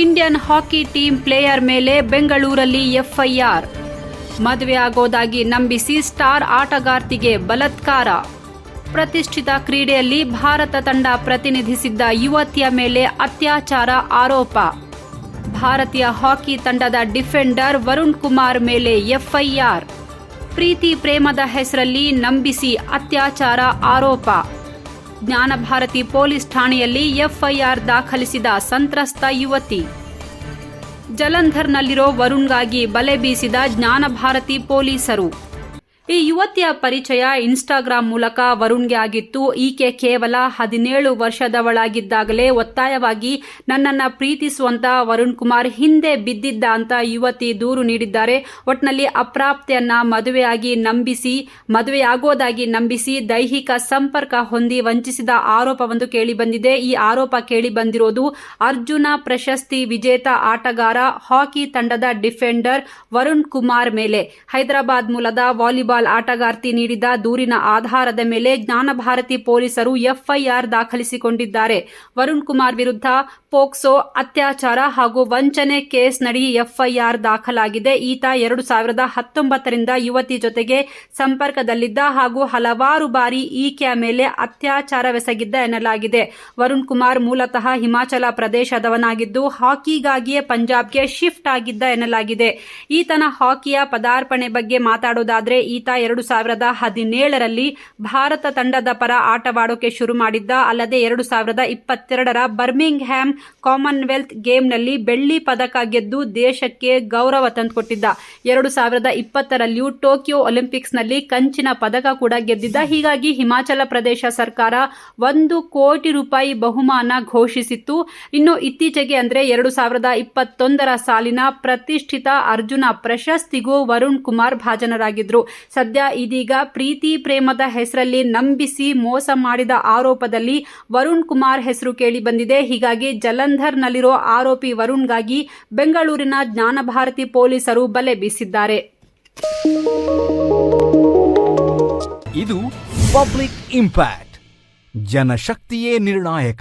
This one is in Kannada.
ಇಂಡಿಯನ್ ಹಾಕಿ ಟೀಮ್ ಪ್ಲೇಯರ್ ಮೇಲೆ ಬೆಂಗಳೂರಲ್ಲಿ ಎಫ್ಐಆರ್. ಮದುವೆ ಆಗೋದಾಗಿ ನಂಬಿಸಿ ಸ್ಟಾರ್ ಆಟಗಾರ್ತಿಗೆ ಬಲತ್ಕಾರ. ಪ್ರತಿಷ್ಠಿತ ಕ್ರೀಡೆಯಲ್ಲಿ ಭಾರತ ತಂಡ ಪ್ರತಿನಿಧಿಸಿದ್ದ ಯುವತಿಯ ಮೇಲೆ ಅತ್ಯಾಚಾರ ಆರೋಪ. ಭಾರತೀಯ ಹಾಕಿ ತಂಡದ ಡಿಫೆಂಡರ್ ವರುಣ್ ಕುಮಾರ್ ಮೇಲೆ ಎಫ್ಐಆರ್. ಪ್ರೀತಿ ಪ್ರೇಮದ ಹೆಸರಲ್ಲಿ ನಂಬಿಸಿ ಅತ್ಯಾಚಾರ ಆರೋಪ. ಜ್ಞಾನಭಾರತಿ ಪೊಲೀಸ್ ಠಾಣೆಯಲ್ಲಿ ಎಫ್ಐಆರ್ ದಾಖಲಿಸಿದ ಸಂತ್ರಸ್ತ ಯುವತಿ. ಜಲಂಧರ್ನಲ್ಲಿರೋ ವರುಣ್ಗಾಗಿ ಬಲೆ ಬೀಸಿದ ಜ್ಞಾನಭಾರತಿ ಪೊಲೀಸರು. ಈ ಯುವತಿಯ ಪರಿಚಯ ಇನ್ಸ್ಟಾಗ್ರಾಂ ಮೂಲಕ ವರುಣ್ಗೆ ಆಗಿತ್ತು. ಈಕೆ ಕೇವಲ ಹದಿನೇಳು ವರ್ಷದವಳಾಗಿದ್ದಾಗಲೇ ಒತ್ತಾಯವಾಗಿ ನನ್ನನ್ನು ಪ್ರೀತಿಸುವಂತ ವರುಣ್ ಕುಮಾರ್ ಹಿಂದೆ ಬಿದ್ದಿದ್ದ ಅಂತ ಯುವತಿ ದೂರು ನೀಡಿದ್ದಾರೆ. ಒಟ್ನಲ್ಲಿ ಅಪ್ರಾಪ್ತೆಯನ್ನ ಮದುವೆಯಾಗಿ ನಂಬಿಸಿ, ಮದುವೆಯಾಗೋದಾಗಿ ನಂಬಿಸಿ ದೈಹಿಕ ಸಂಪರ್ಕ ಹೊಂದಿ ವಂಚಿಸಿದ ಆರೋಪವೊಂದು ಕೇಳಿಬಂದಿದೆ. ಈ ಆರೋಪ ಕೇಳಿ ಬಂದಿರೋದು ಅರ್ಜುನ ಪ್ರಶಸ್ತಿ ವಿಜೇತ ಆಟಗಾರ ಹಾಕಿ ತಂಡದ ಡಿಫೆಂಡರ್ ವರುಣ್ ಕುಮಾರ್ ಮೇಲೆ. ಹೈದರಾಬಾದ್ ಮೂಲದ ವಾಲಿಬಾಲ್ ಆಟಗಾರ್ತಿ ನೀಡಿದ ದೂರಿನ ಆಧಾರದ ಮೇಲೆ ಜ್ಞಾನಭಾರತಿ ಪೊಲೀಸರು ಎಫ್ಐಆರ್ ದಾಖಲಿಸಿಕೊಂಡಿದ್ದಾರೆ. ವರುಣ್ ಕುಮಾರ್ ವಿರುದ್ಧ ಪೋಕ್ಸೋ ಅತ್ಯಾಚಾರ ಹಾಗೂ ವಂಚನೆ ಕೇಸ್ ಕೇಸ್ನಡಿ ಎಫ್ಐಆರ್ ದಾಖಲಾಗಿದೆ. ಈತ ಎರಡು ಸಾವಿರದ ಹತ್ತೊಂಬತ್ತರಿಂದ ಯುವತಿ ಜೊತೆಗೆ ಸಂಪರ್ಕದಲ್ಲಿದ್ದ ಹಾಗೂ ಹಲವಾರು ಬಾರಿ ಈಕೆಯ ಮೇಲೆ ಅತ್ಯಾಚಾರವೆಸಗಿದ್ದ ಎನ್ನಲಾಗಿದೆ. ವರುಣ್ ಕುಮಾರ್ ಮೂಲತಃ ಹಿಮಾಚಲ ಪ್ರದೇಶದವನಾಗಿದ್ದು, ಹಾಕಿಗಾಗಿಯೇ ಪಂಜಾಬ್ಗೆ ಶಿಫ್ಟ್ ಆಗಿದ್ದ ಎನ್ನಲಾಗಿದೆ. ಈತನ ಹಾಕಿಯ ಪದಾರ್ಪಣೆ ಬಗ್ಗೆ ಮಾತಾಡೋದಾದರೆ, ಈತ ಎರಡು ಸಾವಿರದ ಹದಿನೇಳರಲ್ಲಿ ಭಾರತ ತಂಡದ ಪರ ಆಟವಾಡೋಕೆ ಶುರು ಮಾಡಿದ್ದ, ಅಲ್ಲದೆ ಎರಡು ಸಾವಿರದ ಇಪ್ಪತ್ತೆರಡರ ಬರ್ಮಿಂಗ್ಹ್ಯಾಮ್ ಕಾಮನ್ವೆಲ್ತ್ ಗೇಮ್ನಲ್ಲಿ ಬೆಳ್ಳಿ ಪದಕ ಗೆದ್ದು ದೇಶಕ್ಕೆ ಗೌರವ ತಂದುಕೊಟ್ಟಿದ್ದ. ಎರಡು ಸಾವಿರದ ಇಪ್ಪತ್ತರಲ್ಲಿಯೂ ಟೋಕಿಯೋ ಒಲಿಂಪಿಕ್ಸ್ನಲ್ಲಿ ಕಂಚಿನ ಪದಕ ಕೂಡ ಗೆದ್ದಿದ್ದ. ಹೀಗಾಗಿ ಹಿಮಾಚಲ ಪ್ರದೇಶ ಸರ್ಕಾರ ಒಂದು ಕೋಟಿ ರೂಪಾಯಿ ಬಹುಮಾನ ಘೋಷಿಸಿತ್ತು. ಇನ್ನು ಇತ್ತೀಚೆಗೆ ಅಂದರೆ ಎರಡು ಸಾವಿರದ ಇಪ್ಪತ್ತೊಂದರ ಸಾಲಿನ ಪ್ರತಿಷ್ಠಿತ ಅರ್ಜುನ ಪ್ರಶಸ್ತಿಗೂ ವರುಣ್ ಕುಮಾರ್ ಭಾಜನರಾಗಿದ್ರು. ಸದ್ಯ ಇದೀಗ ಪ್ರೀತಿ ಪ್ರೇಮದ ಹೆಸರಲ್ಲಿ ನಂಬಿಸಿ ಮೋಸ ಮಾಡಿದ ಆರೋಪದಲ್ಲಿ ವರುಣ್ ಕುಮಾರ್ ಹೆಸರು ಕೇಳಿ ಬಂದಿದೆ. ಹೀಗಾಗಿ ಜಲಂಧರ್ನಲ್ಲಿರೋ ಆರೋಪಿ ವರುಣ್ಗಾಗಿ ಬೆಂಗಳೂರಿನ ಜ್ಞಾನಭಾರತಿ ಪೊಲೀಸರು ಬಲೆ ಬೀಸಿದ್ದಾರೆ. ಇದು ಪಬ್ಲಿಕ್ ಇಂಪ್ಯಾಕ್ಟ್. ಜನಶಕ್ತಿಯೇ ನಿರ್ಣಾಯಕ.